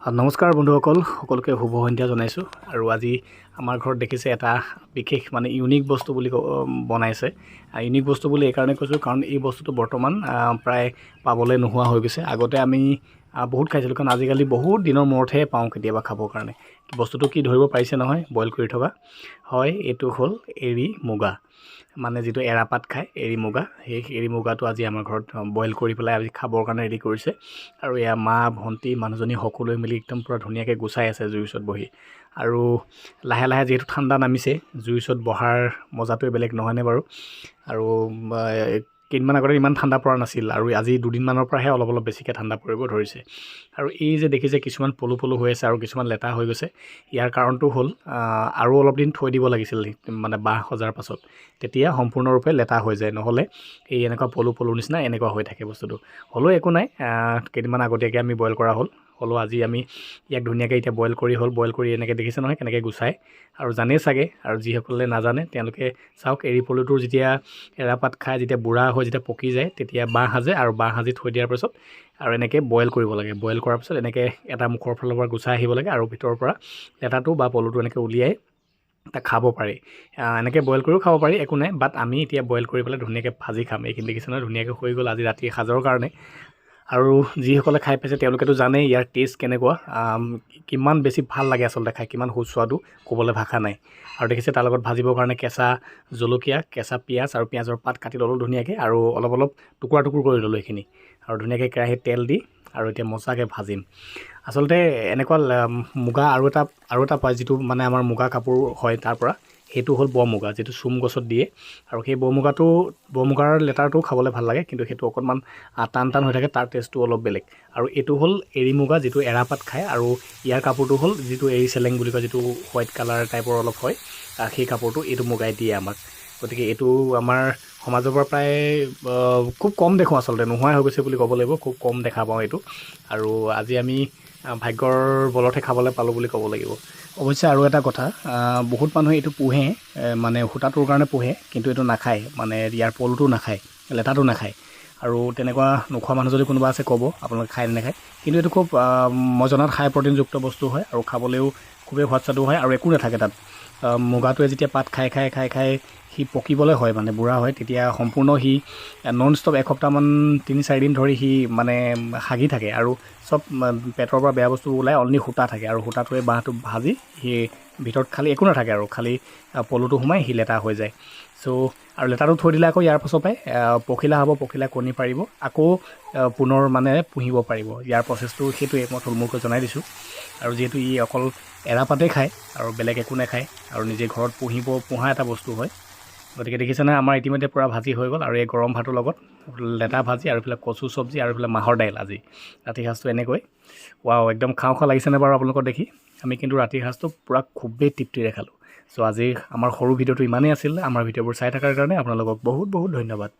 নমস্কাৰ বন্ধুসকল, সকলোকে শুভ সন্ধ্যা জনাইছোঁ। আৰু আজি আমাৰ ঘৰত দেখিছে এটা বিশেষ মানে ইউনিক বস্তু বুলি বনাইছে। ইউনিক বস্তু বুলি এইকাৰণে কৈছোঁ, কাৰণ এই বস্তুটো বৰ্তমান প্ৰায় পাবলৈ নোহোৱা হৈ গৈছে। আগতে আমি বহুত খাইছিলোঁ কাৰণ আজিকালি বহুত দিনৰ মূৰতহে পাওঁ কেতিয়াবা খাবৰ কাৰণে। বস্তুটো কি ধৰিব পাৰিছে নহয় বইল কৰি থকা হয় এইটো হ'ল এৰী মুগা। মানে যিটো এৰাপাত খায় এৰী মুগা। সেই এৰী মুগাটো আজি আমাৰ ঘৰত বইল কৰি পেলাই আজি খাবৰ কাৰণে ৰেডি কৰিছে। আৰু এয়া মা ভণ্টি মানুহজনী সকলোৱে মিলি একদম পূৰা ধুনীয়াকৈ গুচাই আছে জুইৰ ওচৰত বহি। আৰু লাহে লাহে যিহেতু ঠাণ্ডা নামিছে জুইৰ ওচৰত বহাৰ মজাটোৱে বেলেগ নহয়নে বাৰু? আৰু কেইদিনমান আগতে ইমান ঠাণ্ডা পৰা নাছিল আৰু আজি দুদিনমানৰ পৰাহে অলপ অলপ বেছিকৈ ঠাণ্ডা পৰিব ধৰিছে। আৰু এই যে দেখিছে কিছুমান পলু পলু হৈ আছে আৰু কিছুমান লেটা হৈ গৈছে। ইয়াৰ কাৰণটো হ'ল আৰু অলপ দিন থৈ দিব লাগিছিল মানে বাঁহ সজাৰ পাছত। তেতিয়া সম্পূৰ্ণৰূপে লেটা হৈ যায় নহ'লে এই এনেকুৱা পলু পলু নিচিনা এনেকুৱা হৈ থাকে বস্তুটো। হ'লেও একো নাই কেইদিনমান আগতীয়াকৈ আমি বইল কৰা হ'ল। হ'লেও আজি আমি ইয়াক ধুনীয়াকৈ এতিয়া বইল কৰি হ'ল বইল কৰি এনেকৈ দেখিছে নহয় কেনেকৈ গুচাই আৰু জানেই চাগে আৰু যিসকলে নাজানে তেওঁলোকে চাওক এৰী পলুটোৰ যেতিয়া এৰাপাত খাই যেতিয়া বুঢ়া হৈ যেতিয়া পকি যায় তেতিয়া বাঁহ সাজে আৰু বাঁহ সাজি থৈ দিয়াৰ পাছত আৰু এনেকৈ বইল কৰিব লাগে। বইল কৰাৰ পিছত এনেকৈ এটা মুখৰ ফালৰ পৰা গুচাই আহিব লাগে আৰু ভিতৰৰ পৰা লেটাটো বা পলুটো এনেকৈ উলিয়াই তাক খাব পাৰি। এনেকৈ বইল কৰিও খাব পাৰি একো নাই বাট আমি এতিয়া বইল কৰি পেলাই ধুনীয়াকৈ ভাজি খাম। এইখিনি দেখিছে নহয় ধুনীয়াকৈ হৈ গ'ল আজি ৰাতিৰ সাজৰ কাৰণে। আৰু যিসকলে খাই পাইছে তেওঁলোকেতো জানেই ইয়াৰ টেষ্ট কেনেকুৱা। কিমান বেছি ভাল লাগে আচলতে খাই কিমান সুস্বাদু ক'বলৈ ভাষা নাই। আৰু দেখিছে তাৰ লগত ভাজিবৰ কাৰণে কেঁচা জলকীয়া কেঁচা পিঁয়াজ আৰু পিঁয়াজৰ পাত কাটি ল'লোঁ ধুনীয়াকৈ আৰু অলপ অলপ টুকুৰা টুকুৰ কৰি ল'লোঁ এইখিনি। আৰু ধুনীয়াকৈ কেৰাহীত তেল দি আৰু এতিয়া মজাকৈ ভাজিম। আচলতে এনেকুৱা মুগা আৰু এটা আৰু এটা পায় যিটো মানে আমাৰ মুগা কাপোৰ হয় তাৰ পৰা। সেইটো হ'ল ব মুগা যিটো চুম গছত দিয়ে। আৰু সেই ব মুগাটো ব মুগাৰ লেটাৰটো খাবলৈ ভাল লাগে কিন্তু সেইটো অকণমান টান টান হৈ থাকে তাৰ টেষ্টটো অলপ বেলেগ। আৰু এইটো হ'ল এৰী মুগা যিটো এৰাপাত খায় আৰু ইয়াৰ কাপোৰটো হ'ল যিটো এৰী চেলেং বুলি কয় যিটো হোৱাইট কালাৰ টাইপৰ অলপ হয় সেই কাপোৰটো এইটো মুগাই দিয়ে আমাক। গতিকে এইটো আমাৰ সমাজৰ পৰা প্ৰায় খুব কম দেখোঁ আচলতে। নোহোৱাই হৈ গৈছে বুলি ক'ব লাগিব খুব কম দেখা পাওঁ এইটো। আৰু আজি আমি ভাগ্যৰ বলতহে খাবলৈ পালোঁ বুলি ক'ব লাগিব। অৱশ্যে আৰু এটা কথা বহুত মানুহে এইটো পোহে মানে সূতাটোৰ কাৰণে পোহে কিন্তু এইটো নাখায়। মানে ইয়াৰ পলুটো নাখায় লেটাটো নাখায়। আৰু তেনেকুৱা নোখোৱা মানুহ যদি কোনোবা আছে ক'ব আপোনালোকে নে নাখায়। কিন্তু এইটো খুব মই জনাত হাই প্ৰটিনযুক্ত বস্তু হয় আৰু খাবলৈও খুবেই সুস্বাদু হয় আৰু একো নাথাকে তাত। মুগাটোৱে যেতিয়া পাত খাই খাই খাই খাই সি পকিবলৈ হয় মানে বুঢ়া হয় তেতিয়া সম্পূৰ্ণ সি নন ষ্টপ এসপ্তাহমান তিনি চাৰিদিন ধৰি সি মানে হাগি থাকে আৰু চব পেটৰ পৰা বেয়া বস্তু ওলাই অনলি সূতা থাকে আৰু সূতাটোৱে বাঁহটো ভাজি সি ভিতৰত খালি একো নাথাকে আৰু খালি পলুটো সোমাই সি লেটা হৈ যায়। চ' আৰু লেটাটো থৈ দিলে আকৌ ইয়াৰ পাছৰ পৰাই পখিলা হ'ব পখিলা কণী পাৰিব আকৌ পুনৰ মানে পুহিব পাৰিব। ইয়াৰ প্ৰচেছটো সেইটোৱে মই থুলমূলকৈ জনাই দিছোঁ। আৰু যিহেতু ই অকল এৰাপাতেই খায় আৰু বেলেগ একো নাখায় আৰু নিজে ঘৰত পুহিব পোহা এটা বস্তু হয়। গতিকে দেখিছেনে আমাৰ ইতিমধ্যে পূৰা ভাজি হৈ গ'ল আৰু এই গৰম ভাতৰ লগত লেটা ভাজি আৰু এইফালে কচু চব্জি আৰু এইফালে মাহৰ দাইল আজি। ৰাতিৰ সাঁজটো এনেকৈ। ৱাও একদম খাওঁ খাওঁ লাগিছেনে বাৰু আপোনালোকৰ দেখি? আমি কিন্তু ৰাতিৰ সাঁজটো পূৰা খুবেই তৃপ্তিৰে খালোঁ। চ' আজি আমাৰ সৰু ভিডিঅ'টো ইমানেই আছিল। আমাৰ ভিডিঅ'বোৰ চাই থকাৰ কাৰণে আপোনালোকক বহুত বহুত ধন্যবাদ।